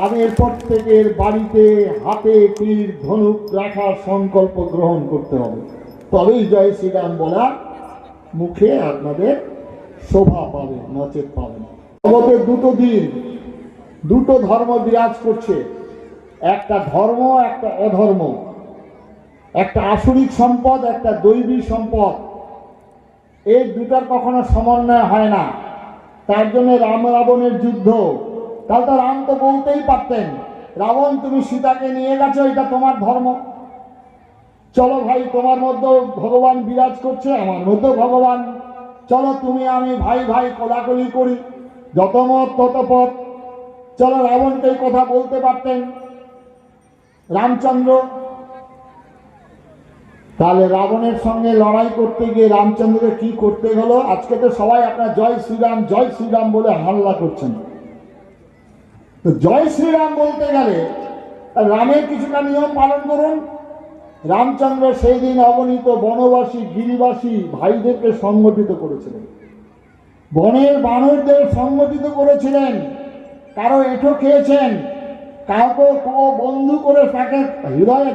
তাদের প্রত্যেকের বাড়িতে হাতে তীর, ধনুক রাখার সংকল্প গ্রহণ করতে হবে। তবেই জয় শ্রীরাম বলা মুখে আপনাদের শোভা পাবে, নচেত পাবে না। জগতের দুটো দিন, দুটো ধর্ম বিরাজ করছে। একটা ধর্ম, একটা অধর্ম। একটা আসরিক সম্পদ, একটা দৈবী সম্পদ। এই দুটার কখনো সমন্বয় হয় না। তার জন্য রাম রাবণের যুদ্ধ। তাহলে তো রাম তো বলতেই পারতেন, রাবণ, তুমি সীতাকে নিয়ে গেছো, এটা তোমার ধর্ম। চলো ভাই, তোমার মধ্যেও ভগবান বিরাজ করছে, আমার মধ্যেও ভগবান। চলো তুমি, আমি ভাই ভাই, কোলাকুলি করি, যত মত, তত পথ। চলো রাবণকে কথা বলতে পারতেন। রামচন্দ্র, তাহলে রাবণের সঙ্গে লড়াই করতে গিয়ে রামচন্দ্রকে কি করতে হলো? আজকে তো সবাই আপনার জয় শ্রীরাম জয় শ্রীরাম বলে হাল্লা করছেন। তো জয় শ্রীরাম বলতে গেলে, রামের কিছুটা নিয়ম পালন করুন। রামচন্দ্র সেই দিন অগণিত বনবাসী, গিরিবাসী ভাইদেরকে সংগঠিত করেছিলেন। বনের বানরদের সংগঠিত করেছিলেন। কারও এঁঠো খেয়েছেন, কাউকে বন্ধু করে তাকে হৃদয়ে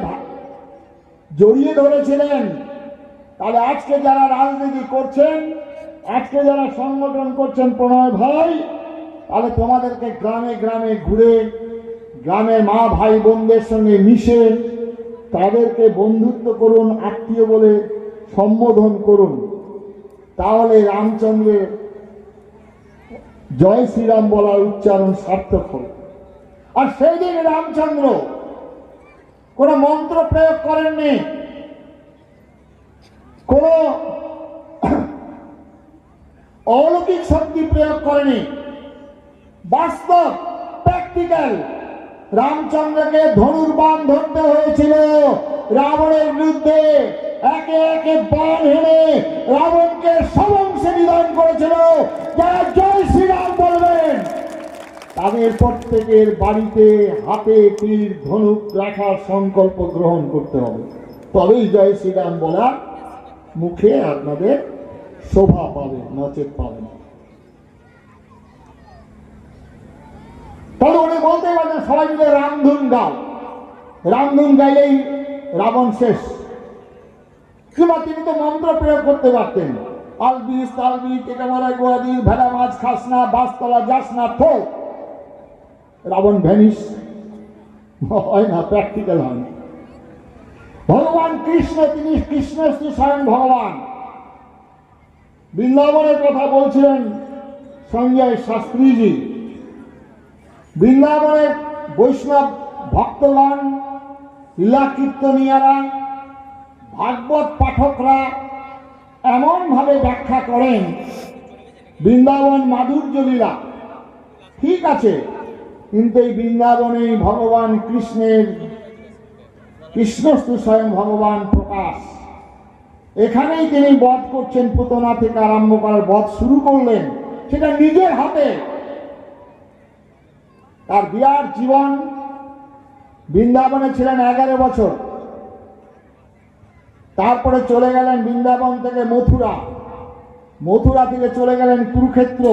জড়িয়ে ধরেছিলেন। তাহলে আজকে যারা রাজনীতি করছেন, আজকে যারা সংগঠন করছেন প্রণয় ভাই তাহলে তোমাদেরকে গ্রামে গ্রামে ঘুরে গ্রামের মা ভাই বোনদের সঙ্গে মিশে তাদেরকে বন্ধুত্ব করুন, আত্মীয় বলে সম্বোধন করুন। তাহলে রামচন্দ্রের জয় শ্রীরাম বলার উচ্চারণ সার্থক হবে। আর সেই দিন রামচন্দ্র কোন মন্ত্র প্রয়োগ করেননি। কোন অলৌকিক শক্তি প্রয়োগ করেনি। বাস্তব প্র্যাকটিক্যাল রামচন্দ্রকে ধনুর্বাণ ধরতে হয়েছিল। রাবণের বিরুদ্ধে একে একে বাণ হেনে রাবণকে সমংশে নিধন করেছিল। যারা জয় শ্রীরাম বলবেন, তাদের প্রত্যেকের বাড়িতে হাতে তীর, ধনুক রাখার সংকল্প গ্রহণ করতে হবে। তবেই জয় শ্রীরাম বলা মুখে আপনাদের শোভা পাবে নচেত পাবে না সবাই মিলে রামধুন গাও রামধুন গাইলেই রাবণ শেষ। কিংবা তিনি তো মন্ত্র প্রয়োগ করতে পারতেন। আলবিস তালবি টেকা মারা গোয়াদি, ভেড়া, মাছ খাস না বাসতলা যাস না থো রাবণ ভ্যানিস হয় না, প্র্যাকটিক্যাল হয় না ভগবান কৃষ্ণ, তিনি কৃষ্ণ শ্রী স্বয়ং ভগবান। বৃন্দাবনের কথা বলছিলেন সঞ্জয় শাস্ত্রীজি। বৃন্দাবনের বৈষ্ণব ভক্তগণ, লীলা কীর্তনিয়ারা, ভাগবত পাঠকরা এমনভাবে ব্যাখ্যা করেন, বৃন্দাবন মাধুর্য লীলা। ঠিক আছে, কিন্তু এই বৃন্দাবনে ভগবান কৃষ্ণের, কৃষ্ণস্তু স্বয়ং ভগবান প্রকাশ। এখানেই তিনি বধ করছেন পুতনা থেকে আরম্ভ করার বধ শুরু করলেন। সেটা নিজের হাতে তার বিরাট জীবন বৃন্দাবনে ছিলেন এগারো বছর। তারপরে চলে গেলেন বৃন্দাবন থেকে মথুরা। মথুরা থেকে চলে গেলেন কুরুক্ষেত্র।